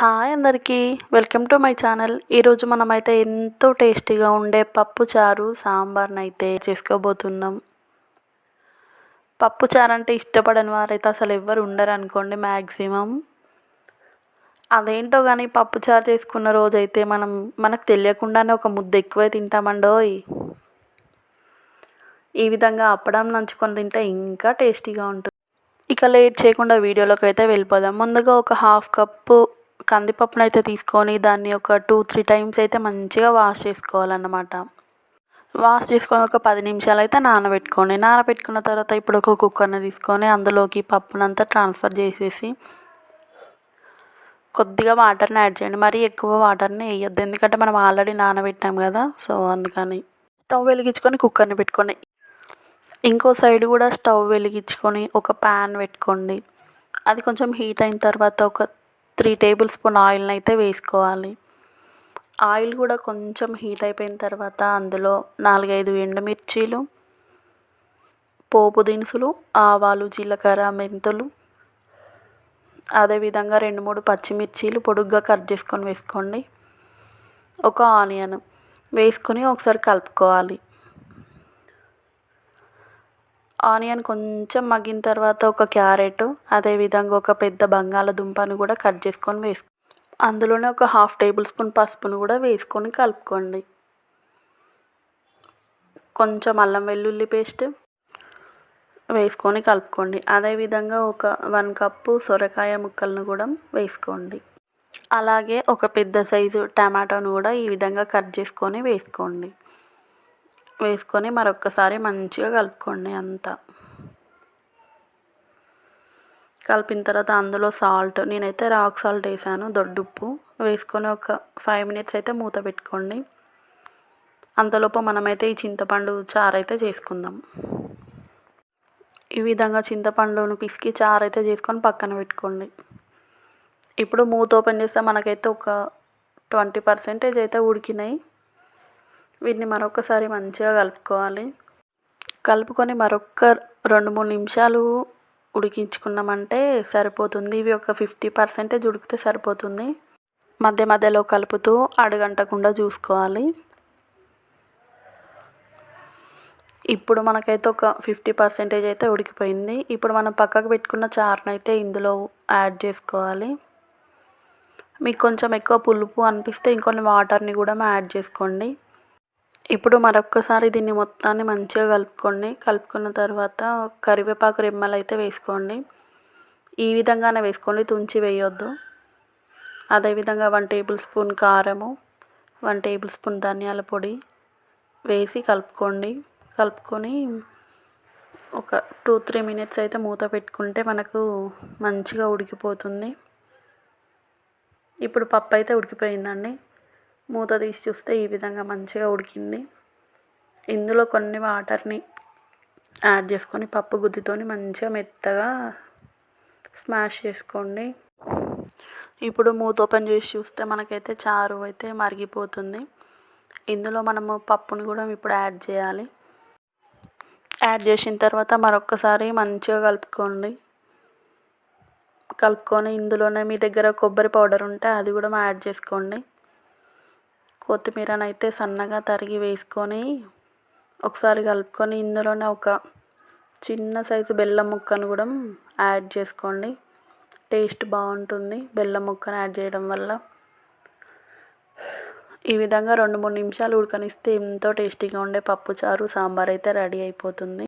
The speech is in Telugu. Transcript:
హాయ్ అందరికీ. Welcome to my channel. ఈరోజు మనమైతే ఎంతో టేస్టీగా ఉండే పప్పు చారు సాంబార్ని అయితే చేసుకోబోతున్నాం. పప్పు చారు అంటే ఇష్టపడని వారైతే అసలు ఎవ్వరు ఉండరు అనుకోండి మ్యాక్సిమం అదేంటో కానీ పప్పు చారు చేసుకున్న రోజైతే మనం మనకు తెలియకుండానే ఒక ముద్ద ఎక్కువే తింటామండోయ్. ఈ విధంగా అప్పడం నంచుకొని తింటే ఇంకా టేస్టీగా ఉంటుంది. ఇక లేట్ చేయకుండా వీడియోలోకి అయితే వెళ్ళిపోదాం. ముందుగా ఒక హాఫ్ కప్పు కందిపప్పును అయితే తీసుకొని దాన్ని ఒక టూ త్రీ టైమ్స్ అయితే మంచిగా వాష్ చేసుకోవాలన్నమాట. వాష్ చేసుకొని ఒక పది నిమిషాలు అయితే నానబెట్టుకోండి. నానబెట్టుకున్న తర్వాత ఇప్పుడు ఒక కుక్కర్ని తీసుకొని అందులోకి పప్పునంతా ట్రాన్స్ఫర్ చేసేసి కొద్దిగా వాటర్ని యాడ్ చేయండి. మరీ ఎక్కువ వాటర్ని వేయద్దు. ఎందుకంటే మనం ఆల్రెడీ నానబెట్టాం కదా సో అందుకని. స్టవ్ వెలిగించుకొని కుక్కర్ని పెట్టుకోండి. ఇంకో సైడ్ కూడా స్టవ్ వెలిగించుకొని ఒక ప్యాన్ పెట్టుకోండి. అది కొంచెం హీట్ అయిన తర్వాత ఒక త్రీ టేబుల్ స్పూన్ ఆయిల్ని అయితే వేసుకోవాలి. ఆయిల్ కూడా కొంచెం హీట్ అయిపోయిన తర్వాత అందులో నాలుగైదు ఎండుమిర్చీలు పోపు దినుసులు ఆవాలు జీలకర్ర మెంతులు అదేవిధంగా రెండు మూడు పచ్చిమిర్చీలు పొడుగ్గా కట్ చేసుకొని వేసుకోండి. ఒక ఆనియన్ వేసుకొని ఒకసారి కలుపుకోవాలి. ఆనియన్ కొంచెం మగ్గిన తర్వాత ఒక క్యారెట్ అదేవిధంగా ఒక పెద్ద బంగాళదుంపను కూడా కట్ చేసుకొని వేసుకో అందులోనే ఒక హాఫ్ టేబుల్ స్పూన్ పసుపును కూడా వేసుకొని కలుపుకోండి. కొంచెం అల్లం వెల్లుల్లి పేస్ట్ వేసుకొని కలుపుకోండి. అదేవిధంగా ఒక వన్ కప్పు సొరకాయ ముక్కలను కూడా వేసుకోండి. అలాగే ఒక పెద్ద సైజు టమాటోను కూడా ఈ విధంగా కట్ చేసుకొని వేసుకోండి. వేసుకొని మరొక్కసారి మంచిగా కలుపుకోండి అంతా. కలిపిన తర్వాత అందులో సాల్ట్ నేనైతే రాక్ సాల్ట్ వేసాను దొడ్డుప్పు. వేసుకొని ఒక ఫైవ్ మినిట్స్ అయితే మూత పెట్టుకోండి. అంతలోపు మనమైతే ఈ చింతపండు చారు అయితే చేసుకుందాం. ఈ విధంగా చింతపండును పిసికి చారు అయితే చేసుకొని పక్కన పెట్టుకోండి. ఇప్పుడు మూత ఓపెన్ చేస్తే మనకైతే ఒక ట్వంటీ పర్సెంటేజ్ అయితే ఉడికినాయి. వీటిని మరొకసారి మంచిగా కలుపుకోవాలి. కలుపుకొని మరొక రెండు మూడు నిమిషాలు ఉడికించుకున్నామంటే సరిపోతుంది. ఇవి ఒక ఫిఫ్టీ పర్సెంటేజ్ ఉడికితే సరిపోతుంది. మధ్య మధ్యలో కలుపుతూ అడుగంటకుండా చూసుకోవాలి. ఇప్పుడు మనకైతే ఒక ఫిఫ్టీ పర్సెంటేజ్ అయితే ఉడికిపోయింది. ఇప్పుడు మనం పక్కకు పెట్టుకున్న చారును అయితే ఇందులో యాడ్ చేసుకోవాలి. మీకు కొంచెం ఎక్కువ పులుపు అనిపిస్తే ఇంకొన్ని వాటర్ని కూడా యాడ్ చేసుకోండి. ఇప్పుడు మరొక్కసారి దీన్ని మొత్తాన్ని మంచిగా కలుపుకోండి. కలుపుకున్న తర్వాత కరివేపాకు రెమ్మలు అయితే వేసుకోండి. ఈ విధంగానే వేసుకోండి. తుంచి వేయొద్దు. అదేవిధంగా వన్ టేబుల్ స్పూన్ కారము వన్ టేబుల్ స్పూన్ ధనియాల పొడి వేసి కలుపుకోండి. కలుపుకొని ఒక టూ త్రీ మినిట్స్ అయితే మూత పెట్టుకుంటే మనకు మంచిగా ఉడికిపోతుంది. ఇప్పుడు పప్పు అయితే ఉడికిపోయిందండి. మూత తీసి చూస్తే ఈ విధంగా మంచిగా ఉడికింది. ఇందులో కొన్ని వాటర్ని యాడ్ చేసుకొని పప్పు గుద్దితోని మంచిగా మెత్తగా స్మాష్ చేసుకోండి. ఇప్పుడు మూత ఓపెన్ చేసి చూస్తే మనకైతే చారు అయితే మరిగిపోతుంది. ఇందులో మనము పప్పుని కూడా ఇప్పుడు యాడ్ చేయాలి. యాడ్ చేసిన తర్వాత మరొకసారి మంచిగా కలుపుకోండి. కలుపుకొని ఇందులోనే మీ దగ్గర కొబ్బరి పౌడర్ ఉంటే అది కూడా యాడ్ చేసుకోండి. కొత్తిమీరను అయితే సన్నగా తరిగి వేసుకొని ఒకసారి కలుపుకొని ఇందులోనే ఒక చిన్న సైజు బెల్లం ముక్కను కూడా యాడ్ చేసుకోండి. టేస్ట్ బాగుంటుంది. బెల్లం ముక్కను యాడ్ చేయడం వల్ల ఈ విధంగా రెండు మూడు నిమిషాలు ఉడకనిస్తే ఎంతో టేస్టీగా ఉండే పప్పుచారు సాంబార్ అయితే రెడీ అయిపోతుంది.